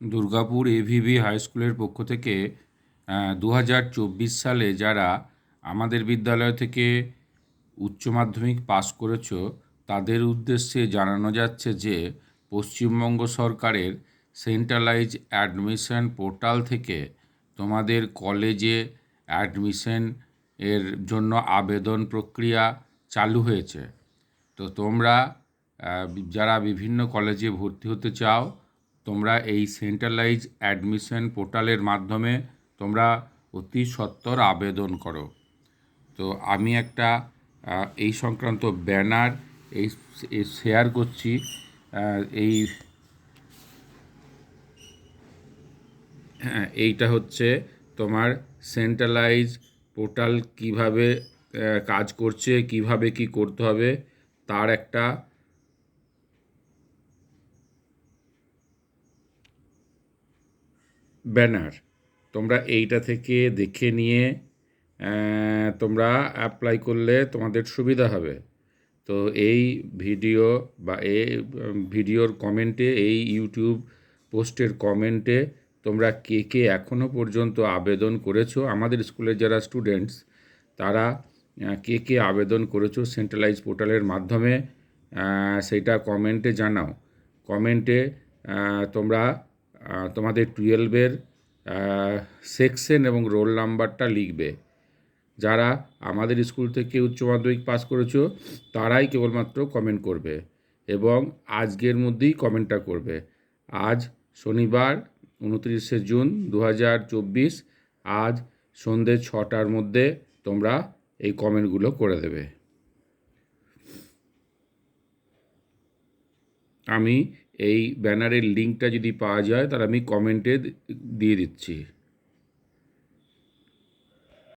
Durgapur এভিভি high স্কুলের পক্ষ থেকে দু হাজার চব্বিশ সালে যারা আমাদের বিদ্যালয় থেকে উচ্চ মাধ্যমিক পাস করেছ, তাদের উদ্দেশ্যে জানানো যাচ্ছে যে, পশ্চিমবঙ্গ সরকারের সেন্ট্রালাইজ অ্যাডমিশন পোর্টাল থেকে তোমাদের কলেজে অ্যাডমিশন এর জন্য আবেদন প্রক্রিয়া চালু হয়েছে। তো তোমরা যারা বিভিন্ন কলেজে ভর্তি হতে চাও তোমরা এই সেন্ট্রালাইজ অ্যাডমিশন পোর্টালের মাধ্যমে তোমরা অতি সত্বর আবেদন করো। তো আমি একটা এই সংক্রান্ত ব্যানার, এই শেয়ার করছি এই হ্যাঁ এইটা হচ্ছে তোমার সেন্ট্রালাইজ পোর্টাল কীভাবে কাজ করছে, কীভাবে কি করতে হবে, তার একটা ব্যানার। তোমরা এইটা থেকে দেখে নিয়ে তোমরা অ্যাপ্লাই করলে তোমাদের সুবিধা হবে। তো এই ভিডিও বা এই ভিডিওর কমেন্টে এই ইউটিউব পোস্টের কমেন্টে তোমরা কে কে এখনও পর্যন্ত আবেদন করেছ? আমাদের স্কুলের যারা স্টুডেন্টস তারা কে কে আবেদন করেছ সেন্ট্রালাইজ পোর্টালের মাধ্যমে? সেইটা কমেন্টে জানাও। কমেন্টে তোমরা তোমাদের টুয়েলভের সেকশন এবং রোল নাম্বারটা লিখবে। যারা আমাদের স্কুল থেকে উচ্চ মাধ্যমিক পাস করেছ, তারাই কেবলমাত্র কমেন্ট করবে এবং আজকের মধ্যেই কমেন্টটা করবে। আজ শনিবার, উনত্রিশে জুন দু হাজার চব্বিশ, আজ সন্ধে ছটার মধ্যে তোমরা এই কমেন্টগুলো করে দেবে। আমি এই ব্যানারের লিঙ্কটা যদি পাওয়া যায় তাহলে আমি কমেন্টে দিয়ে দিচ্ছি।